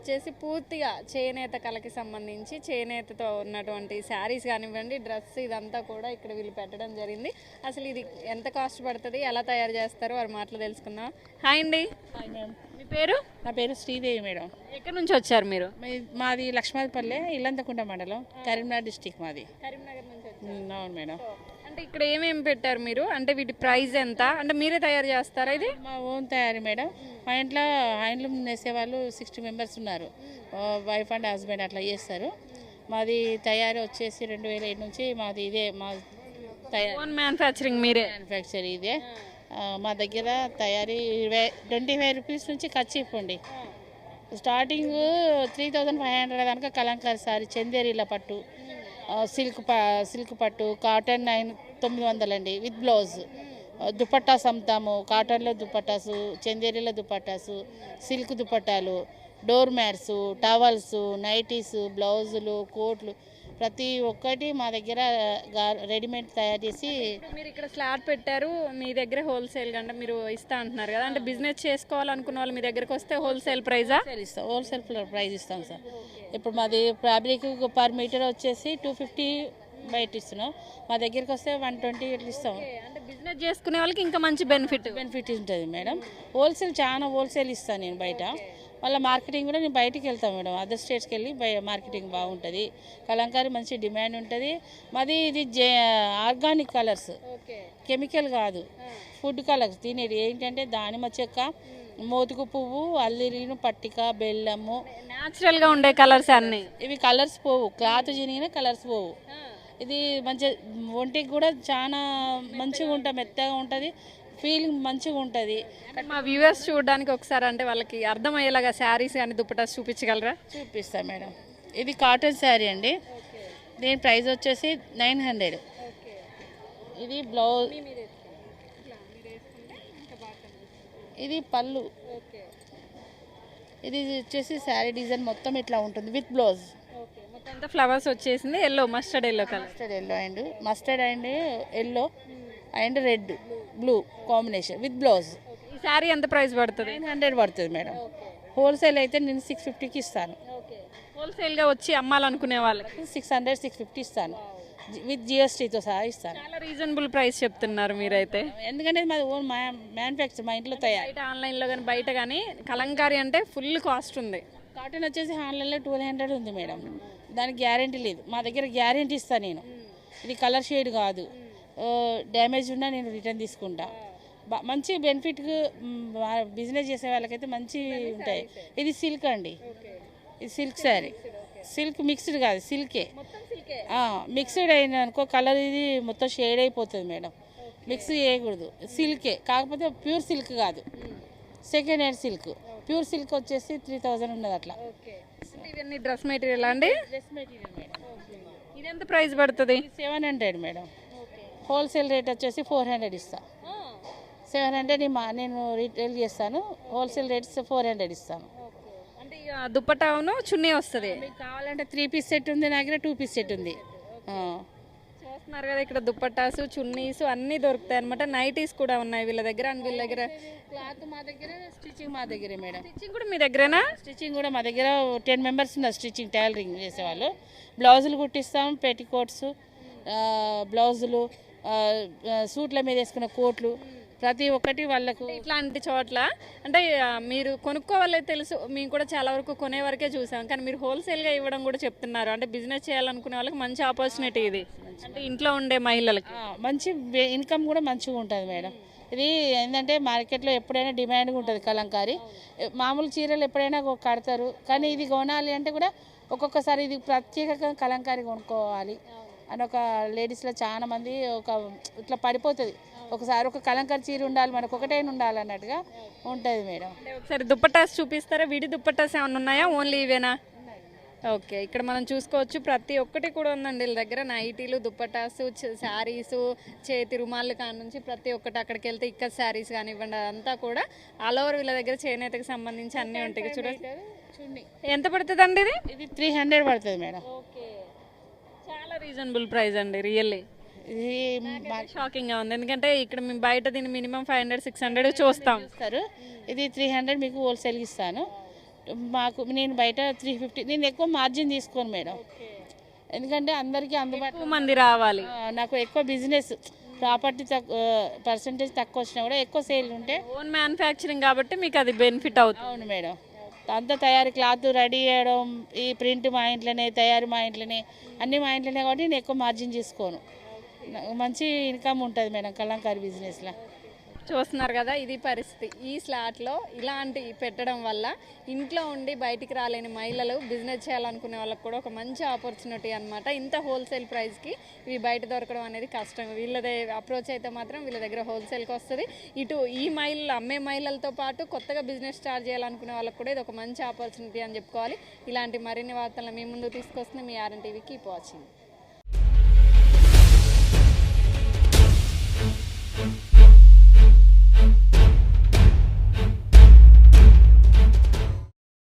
వచ్చేసి పూర్తిగా చేనేత కళకి సంబంధించి చేనేతతో ఉన్నటువంటి శారీస్ కానివ్వండి డ్రెస్ ఇదంతా కూడా ఇక్కడ వీళ్ళు పెట్టడం జరిగింది. అసలు ఇది ఎంత కాస్ట్ పడుతుంది ఎలా తయారు చేస్తారో వారి మాటలు తెలుసుకుందాం. హాయ్ అండి. మీ పేరు? నా పేరు శ్రీదేవి మేడం. ఎక్కడి నుంచి వచ్చారు మీరు? మాది లక్ష్మీపల్లె ఇల్లంతకుంట మండలం కరీంనగర్ డిస్టిక్ మాది. కరీంనగర్ నుంచి అవును మేడం. అంటే ఇక్కడ ఏమేమి పెట్టారు మీరు? అంటే వీటి ప్రైస్ ఎంత? అంటే మీరే తయారు చేస్తారా ఇది? మా ఓన్ తయారీ మేడం. మా ఇంట్లో హ్యాండ్లూమ్ నేసే వాళ్ళు సిక్స్టీ మెంబర్స్ ఉన్నారు. వైఫ్ అండ్ హస్బెండ్ అట్లా చేస్తారు. మాది తయారీ వచ్చేసి రెండు వేల ఏడు నుంచి మాది ఇదే మా తయారీ. ఓన్ మ్యానుఫ్యాక్చరింగ్ మీరే? మ్యానుఫ్యాక్చర్ ఇదే. మా దగ్గర తయారీ ఇరవై ట్వంటీ ఫైవ్ రూపీస్ నుంచి ఖర్చు ఇవ్వండి starting three thousand five hundred కనుక కలంకారీ సారీ చందేరీల పట్టు. ఆ, సిల్క్ సిల్క్ పట్టు కాటన్ నైన్ తొమ్మిది వందలండి విత్ బ్లౌజ్. దుపట్టాస్ అమ్ముతాము కాటన్లో దుపట్టాసు చందేరీల దుపట్టాసు సిల్క్ దుపట్టాలు డోర్ మ్యాట్స్ టవల్స్ నైటీస్ బ్లౌజులు కోట్లు ప్రతి ఒక్కటి మా దగ్గర రెడీమేడ్ తయారు చేసి మీరు ఇక్కడ స్లాట్ పెట్టారు మీ దగ్గర హోల్సేల్ అంటే మీరు ఇస్తా అంటున్నారు కదా అంటే బిజినెస్ చేసుకోవాలనుకున్న వాళ్ళు మీ దగ్గరకు వస్తే హోల్సేల్ ప్రైజా? ఇస్తాం హోల్సేల్ ప్రైస్ ఇస్తాం సార్. ఇప్పుడు మాది ఫ్యాబ్రిక్ పర్ మీటర్ వచ్చేసి టూ ఫిఫ్టీ బయట ఇస్తున్నాం. మా దగ్గరికి వస్తే వన్ ట్వంటీ ఇట్లా ఇస్తాం. అంటే బిజినెస్ చేసుకునే వాళ్ళకి ఇంకా మంచి బెనిఫిట్ బెనిఫిట్ ఉంటుంది మేడం. హోల్సేల్ చాలా హోల్సేల్ ఇస్తాను నేను బయట. వాళ్ళ మార్కెటింగ్ కూడా నేను బయటికి వెళ్తాను మేడం. అదర్ స్టేట్స్కి వెళ్ళి మార్కెటింగ్ బాగుంటుంది. కలంకారీ మంచి డిమాండ్ ఉంటుంది. మాది ఇది జే ఆర్గానిక్ కలర్స్ కెమికల్ కాదు. ఫుడ్ కలర్స్ తినేది. ఏంటంటే దానిమ్మ చెక్క మోతుకు పువ్వు అల్లిరిను పట్టిక బెల్లము. న్యాచురల్గా ఉండే కలర్స్ అన్ని. ఇవి కలర్స్ పోవు. క్లాత్ చినిగిన కలర్స్ పోవు. ఇది మంచి ఒంటికి కూడా చాలా మంచిగా ఉంటుంది మెత్తగా ఉంటుంది. ఫీలింగ్ మంచిగా ఉంటుంది. మా వ్యూవర్స్ చూడడానికి ఒకసారి అంటే వాళ్ళకి అర్థమయ్యేలాగా శారీస్ కానీ దుప్పటాస్ చూపించగలరా? చూపిస్తా మేడం. ఇది కాటన్ శారీ అండి. దీని ప్రైస్ వచ్చేసి నైన్ హండ్రెడ్. ఇది బ్లౌజ్. ఇది పళ్ళు. ఇది వచ్చేసి శారీ డిజైన్ మొత్తం ఇట్లా ఉంటుంది విత్ బ్లౌజ్. ఫ్లవర్స్ వచ్చేసింది. Yellow mustard yellow colour. Mustard yellow and mustard and yellow and red blue combination with blouse. ఈ శారీ ఎంత ప్రైస్ పడుతుంది? నైన్ హండ్రెడ్ పడుతుంది మేడం. హోల్సేల్ అయితే నేను సిక్స్ ఫిఫ్టీకి ఇస్తాను. హోల్సేల్గా వచ్చి అమ్మాలనుకునే వాళ్ళకి. సిక్స్ హండ్రెడ్ సిక్స్ ఫిఫ్టీ ఇస్తాను. విత్ జిఎస్టీతో సహా ఇస్తాను. చాలా రీజనబుల్ ప్రైస్ చెప్తున్నారు మీరైతే. ఎందుకంటే మాది ఓన్ మ్యానుఫ్యాక్చర్ మా ఇంట్లో తయారు. బయట ఆన్లైన్లో కానీ బయట కానీ కలంకారీ అంటే ఫుల్ కాస్ట్ ఉంది. కాటన్ వచ్చేసి ఆన్లైన్లో ట్వెల్వ్ హండ్రెడ్ ఉంది మేడం. దానికి గ్యారంటీ లేదు. మా దగ్గర గ్యారంటీ ఇస్తాను నేను. ఇది కలర్ షేడ్ కాదు. డ్యామేజ్ ఉన్నా నేను రిటర్న్ తీసుకుంటా. మంచి బెనిఫిట్ బిజినెస్ చేసే వాళ్ళకైతే మంచి ఉంటాయి. ఇది సిల్క్ అండి. ఇది సిల్క్ శారీ సిల్క్ మిక్స్డ్ కాదు సిల్కే మిక్స్డ్ అయిన అనుకో కలర్ ఇది మొత్తం షేడ్ అయిపోతుంది మేడం. మిక్స్ చేయకూడదు. సిల్కే కాకపోతే ప్యూర్ సిల్క్ కాదు. Second hand silk pure silk వచ్చేసి త్రీ థౌజండ్ ఉన్నది అట్లా. అంటే ఇవన్నీ డ్రెస్ మెటీరియల్ అండి? Dress material madam. ఇది ఎంత ప్రైస్ పడుతుంది? Seven hundred madam. Wholesale rate వచ్చేసి ఫోర్ హండ్రెడ్ ఇస్తా. సెవెన్ హండ్రెడ్ మా నేను రీటైల్ చేస్తాను. హోల్సేల్ రేట్స్ ఫోర్ హండ్రెడ్ ఇస్తాను. అంటే ఇక దుప్పటాను చున్నీ వస్తుంది. మీకు కావాలంటే త్రీ పీస్ సెట్ ఉంది నా దగ్గర టూ పీస్ సెట్ ఉంది. ఆ. చూస్తున్నారు కదా ఇక్కడ దుప్పటాసు చున్నీస్ అన్నీ దొరుకుతాయి అనమాట నైటీస్ కూడా ఉన్నాయి వీళ్ళ దగ్గర అండ్ వీళ్ళ దగ్గర. క్లాత్ మా దగ్గర స్టిచ్చింగ్ మా దగ్గరే మేడం. స్టిచ్చింగ్ కూడా మీ దగ్గరేనా? స్టిచ్చింగ్ కూడా మా దగ్గర టెన్ మెంబర్స్ ఉన్నారు స్టిచ్చింగ్ టైలరింగ్ చేసేవాళ్ళు. బ్లౌజులు కుట్టిస్తాం పెట్టికోట్స్ బ్లౌజులు ఆ, ఆ, సూట్ల మీద వేసుకున్న కోట్లు. ప్రతి ఒక్కటి వాళ్ళకు ఇట్లాంటి చోట్ల అంటే మీరు కొనుక్కోవాలే తెలుసు మేము కూడా చాలా వరకు కొనే వరకే చూసాం. కానీ మీరు హోల్సేల్గా ఇవ్వడం కూడా చెప్తున్నారు. అంటే బిజినెస్ చేయాలనుకునే వాళ్ళకి మంచి ఆపర్చునిటీ ఇది. అంటే ఇంట్లో ఉండే మహిళలకి. మంచి ఇన్కమ్ కూడా మంచిగా ఉంటుంది మేడం. ఇది ఏంటంటే మార్కెట్లో ఎప్పుడైనా డిమాండ్గా ఉంటుంది కలంకారీ. మామూలు చీరలు ఎప్పుడైనా కడతారు. కానీ ఇది కొనాలి అంటే కూడా ఒక్కొక్కసారి ఇది ప్రత్యేకంగా కలంకారీ కొనుక్కోవాలి. అని ఒక లేడీస్లో చాలా మంది ఒక ఇట్లా పడిపోతుంది. ఒకసారి ఒక కలంకారీ చీర ఉండాలి మనకు ఒకటైనా ఉండాలి అన్నట్టుగా ఉంటుంది మేడం. ఒకసారి దుప్పటాస్ చూపిస్తారా? విడి దుప్పటాస్ ఏమైనా ఉన్నాయా? ఓన్లీ ఇవేనా? ఓకే ఇక్కడ మనం చూసుకోవచ్చు. ప్రతి ఒక్కటి కూడా ఉందండి వీళ్ళ దగ్గర. నైటీలు దుప్పటాసు శారీసు చేతి రుమాలు కాడ నుంచి ప్రతి ఒక్కటి అక్కడికి వెళ్తే ఇక్కడ శారీస్ కానివ్వండి అదంతా కూడా ఆల్ ఓవర్ వీళ్ళ దగ్గర చేనేతకి సంబంధించి అన్నీ ఉంటాయి. చూడండి. చూడండి. ఎంత పడుతుంది అండి ఇది? ఇది త్రీ హండ్రెడ్ పడుతుంది మేడం. ఓకే. చాలా రీజనబుల్ ప్రైస్ అండి రియల్లీ ఇది షాకింగ్గా ఉంది. ఎందుకంటే ఇక్కడ మేము బయట దీన్ని minimum five hundred six hundred చూస్తాం. ఇస్తారు ఇది త్రీ హండ్రెడ్ మీకు హోల్సేల్కి ఇస్తాను. మాకు నేను బయట త్రీ ఫిఫ్టీ నేను ఎక్కువ మార్జిన్ తీసుకోను మేడం. ఎందుకంటే అందరికీ అందుబాటులో మంది రావాలి. నాకు ఎక్కువ బిజినెస్ ప్రాపర్టీ తక్కువ పర్సంటేజ్ తక్కువ వచ్చినా కూడా ఎక్కువ సేల్ ఉంటే ఓన్ మ్యానుఫ్యాక్చరింగ్ కాబట్టి మీకు అది బెనిఫిట్ అవుతుంది. అవును మేడం. అంతా తయారీ క్లాత్ రెడీ చేయడం ఈ ప్రింట్ మా ఇంట్లోనే తయారీ మా ఇంట్లోనే అన్నీ మా ఇంట్లోనే కాబట్టి నేను ఎక్కువ మార్జిన్ తీసుకోను. నాకు మంచి ఇన్కమ్ ఉంటుంది మేడం కలంకారీ బిజినెస్లో. చూస్తున్నారు కదా ఇది పరిస్థితి. ఈ స్లాట్లో ఇలాంటి పెట్టడం వల్ల ఇంట్లో ఉండి బయటికి రాలేని మహిళలు బిజినెస్ చేయాలనుకునే వాళ్ళకి కూడా ఒక మంచి ఆపర్చునిటీ అనమాట ఇంత హోల్సేల్ ప్రైస్కి ఇవి బయట దొరకడం అనేది కష్టం. వీళ్ళదే అప్రోచ్ అయితే మాత్రం వీళ్ళ దగ్గర హోల్సేల్కి వస్తుంది. ఇటు ఈ మహిళలు అమ్మే మహిళలతో పాటు కొత్తగా బిజినెస్ స్టార్ట్ చేయాలనుకునే వాళ్ళకి కూడా ఇది ఒక మంచి ఆపర్చునిటీ అని చెప్పుకోవాలి. ఇలాంటి మరిన్ని వార్తలను మీ ముందు తీసుకొస్తుంది మీ ఆర్ఎన్ టీవీకి వాచింగ్ Thank you.